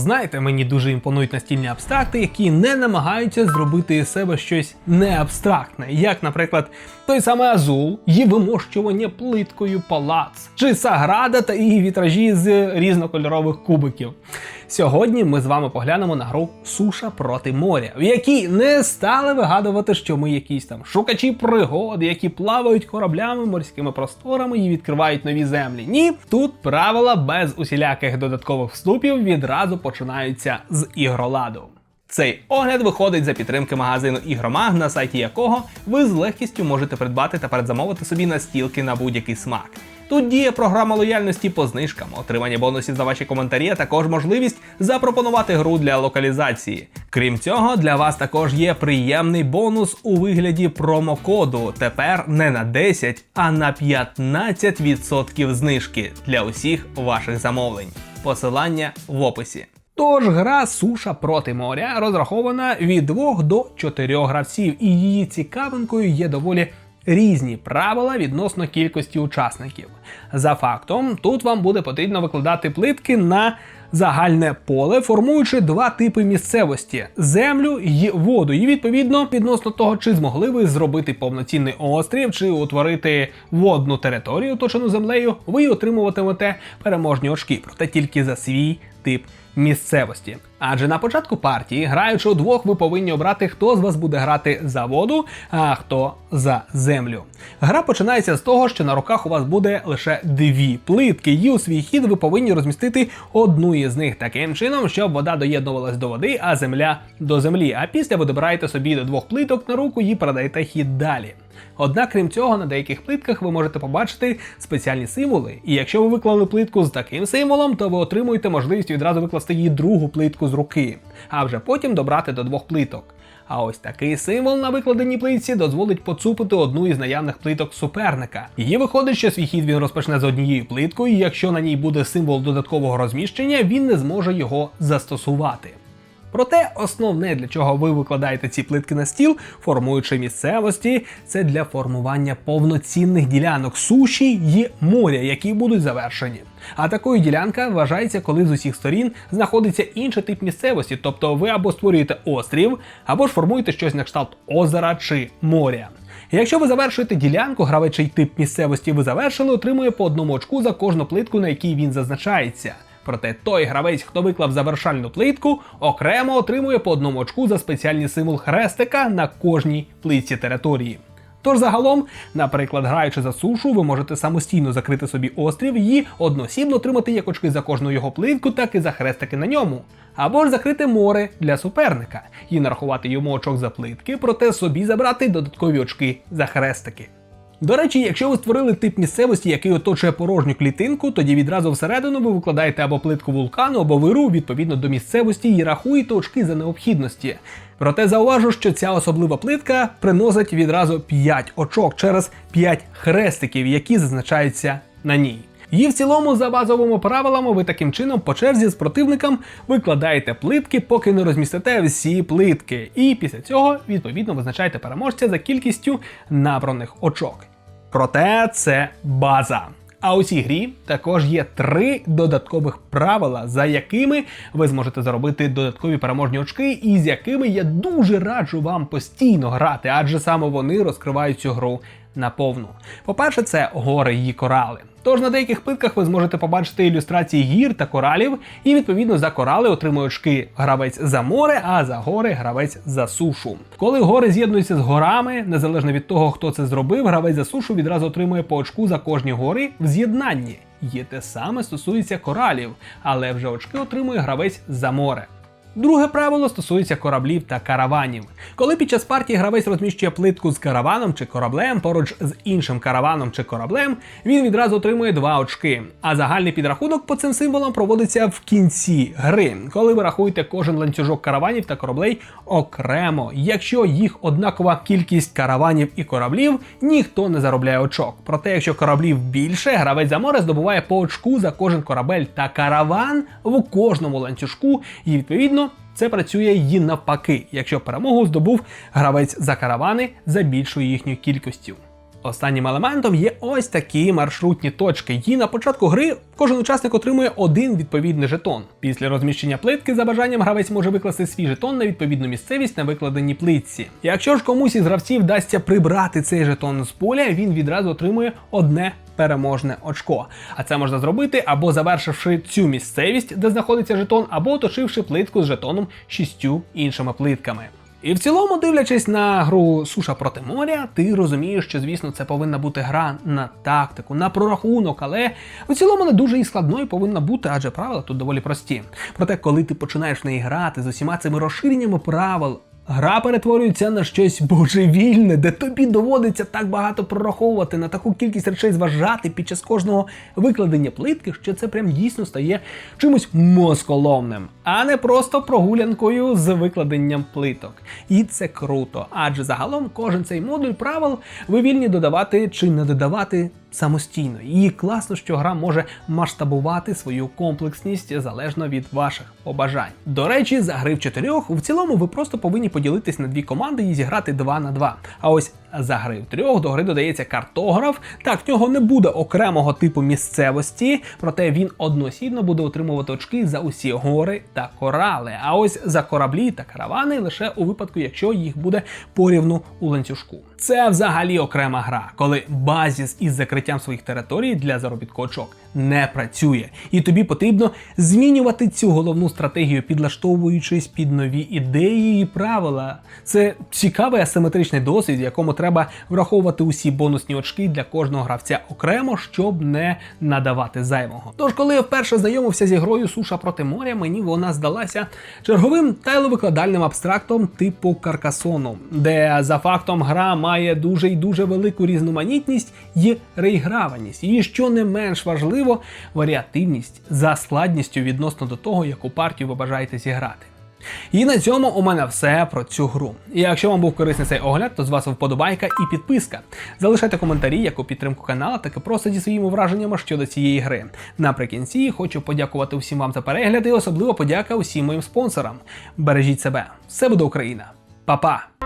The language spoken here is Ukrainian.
Знаєте, мені дуже імпонують настільні абстракти, які не намагаються зробити із себе щось неабстрактне, як, наприклад, той самий Азул, її вимощування плиткою палац, чи Саграда та її вітражі з різнокольорових кубиків. Сьогодні ми з вами поглянемо на гру Суша проти моря, в якій не стали вигадувати, що ми якісь там шукачі пригод, які плавають кораблями морськими просторами і відкривають нові землі. Ні, тут правила без усіляких додаткових вступів відразу починаються з ігроладу. Цей огляд виходить за підтримки магазину Ігромаг, на сайті якого ви з легкістю можете придбати та передзамовити собі настілки на будь-який смак. Тут діє програма лояльності по знижкам, отримання бонусів за ваші коментарі, а також можливість запропонувати гру для локалізації. Крім цього, для вас також є приємний бонус у вигляді промокоду. Тепер не на 10, а на 15% знижки для усіх ваших замовлень. Посилання в описі. Тож гра суша проти моря розрахована від 2 до 4 гравців, і її цікавинкою є доволі різні правила відносно кількості учасників. За фактом, тут вам буде потрібно викладати плитки на загальне поле, формуючи два типи місцевості: землю і воду. І відповідно відносно того, чи змогли ви зробити повноцінний острів, чи утворити водну територію, оточену землею, ви отримуватимете переможні очки, проте тільки за свій тип місцевості. Адже на початку партії, граючи удвох, ви повинні обрати, хто з вас буде грати за воду, а хто за землю. Гра починається з того, що на руках у вас буде лише дві плитки, і у свій хід ви повинні розмістити одну із них таким чином, щоб вода доєднувалась до води, а земля до землі. А після ви добираєте собі до двох плиток на руку і передаєте хід далі. Однак, крім цього, на деяких плитках ви можете побачити спеціальні символи. І якщо ви виклали плитку з таким символом, то ви отримуєте можливість відразу викласти її другу плитку з руки, а вже потім добрати до двох плиток. А ось такий символ на викладеній плитці дозволить поцупити одну із наявних плиток суперника. Її виходить, що свій хід він розпочне з однією плиткою, і якщо на ній буде символ додаткового розміщення, він не зможе його застосувати. Проте основне, для чого ви викладаєте ці плитки на стіл, формуючи місцевості, це для формування повноцінних ділянок суші й моря, які будуть завершені. А такою ділянка вважається, коли з усіх сторін знаходиться інший тип місцевості, тобто ви або створюєте острів, або ж формуєте щось на кшталт озера чи моря. Якщо ви завершуєте ділянку, гравечий тип місцевості ви завершили, отримує по одному очку за кожну плитку, на якій він зазначається. Проте той гравець, хто виклав завершальну плитку, окремо отримує по одному очку за спеціальний символ хрестика на кожній плитці території. Тож загалом, наприклад, граючи за сушу, ви можете самостійно закрити собі острів і односібно отримати як очки за кожну його плитку, так і за хрестики на ньому. Або ж закрити море для суперника і нарахувати йому очок за плитки, проте собі забрати додаткові очки за хрестики. До речі, якщо ви створили тип місцевості, який оточує порожню клітинку, тоді відразу всередину ви викладаєте або плитку вулкану, або виру відповідно до місцевості і рахуєте очки за необхідності. Проте зауважу, що ця особлива плитка приносить відразу 5 очок через 5 хрестиків, які зазначаються на ній. І в цілому, за базовими правилами, ви таким чином по черзі з противником викладаєте плитки, поки не розмістите всі плитки. І після цього, відповідно, визначаєте переможця за кількістю набраних очок. Проте це база. А у цій грі також є три додаткових правила, за якими ви зможете заробити додаткові переможні очки, і з якими я дуже раджу вам постійно грати, адже саме вони розкривають цю гру наповну. По-перше, це гори і корали. Тож на деяких плитках ви зможете побачити ілюстрації гір та коралів, і відповідно за корали отримує очки гравець за море, а за гори гравець за сушу. Коли гори з'єднуються з горами, незалежно від того, хто це зробив, гравець за сушу відразу отримує по очку за кожні гори в з'єднанні. Є те саме стосується коралів, але вже очки отримує гравець за море. Друге правило стосується кораблів та караванів. Коли під час партії гравець розміщує плитку з караваном чи кораблем поруч з іншим караваном чи кораблем, він відразу отримує два очки. А загальний підрахунок по цим символам проводиться в кінці гри, коли ви рахуєте кожен ланцюжок караванів та кораблей окремо. Якщо їх однакова кількість караванів і кораблів, ніхто не заробляє очок. Проте, якщо кораблів більше, гравець за море здобуває по очку за кожен корабель та караван в кожному ланцюжку, і відповідно. Це працює і навпаки, якщо перемогу здобув гравець за каравани за більшою їхньою кількістю. Останнім елементом є ось такі маршрутні точки. І на початку гри кожен учасник отримує один відповідний жетон. Після розміщення плитки за бажанням гравець може викласти свій жетон на відповідну місцевість на викладеній плитці. Якщо ж комусь із гравців вдасться прибрати цей жетон з поля, він відразу отримує одне переможне очко. А це можна зробити або завершивши цю місцевість, де знаходиться жетон, або оточивши плитку з жетоном шістю іншими плитками. І в цілому, дивлячись на гру Суша проти моря, ти розумієш, що звісно це повинна бути гра на тактику, на прорахунок, але в цілому не дуже і складною повинна бути, адже правила тут доволі прості. Проте, коли ти починаєш в неї грати з усіма цими розширеннями правил. Гра перетворюється на щось божевільне, де тобі доводиться так багато прораховувати на таку кількість речей зважати під час кожного викладення плитки, що це прям дійсно стає чимось мозколомним, а не просто прогулянкою з викладенням плиток. І це круто, адже загалом кожен цей модуль правил ви вільні додавати чи не додавати самостійно. І класно, що гра може масштабувати свою комплексність залежно від ваших побажань. До речі, за гри в чотирьох в цілому ви просто повинні поділитись на дві команди і зіграти 2 на 2. А ось за гри в трьох до гри додається картограф. Так, в нього не буде окремого типу місцевості, проте він односібно буде отримувати очки за усі гори та корали. А ось за кораблі та каравани лише у випадку, якщо їх буде порівну у ланцюжку. Це взагалі окрема гра, коли базіс із закриттям своїх територій для заробітку очок не працює, і тобі потрібно змінювати цю головну стратегію, підлаштовуючись під нові ідеї і правила. Це цікавий асиметричний досвід, в якому треба враховувати усі бонусні очки для кожного гравця окремо, щоб не надавати зайвого. Тож, коли я вперше знайомився зі грою Суша проти моря, мені вона здалася черговим тайловикладальним абстрактом типу Каркасону, де за фактом гра має дуже і дуже велику різноманітність і реіграваність. І що не менш важливо, варіативність за складністю відносно до того, яку партію ви бажаєте зіграти. І на цьому у мене все про цю гру. І якщо вам був корисний цей огляд, то з вас вподобайка і підписка. Залишайте коментарі, яку підтримку каналу, так і просто зі своїми враженнями щодо цієї гри. Наприкінці хочу подякувати усім вам за перегляд і особливо подяка усім моїм спонсорам. Бережіть себе, все буде Україна, Па-па!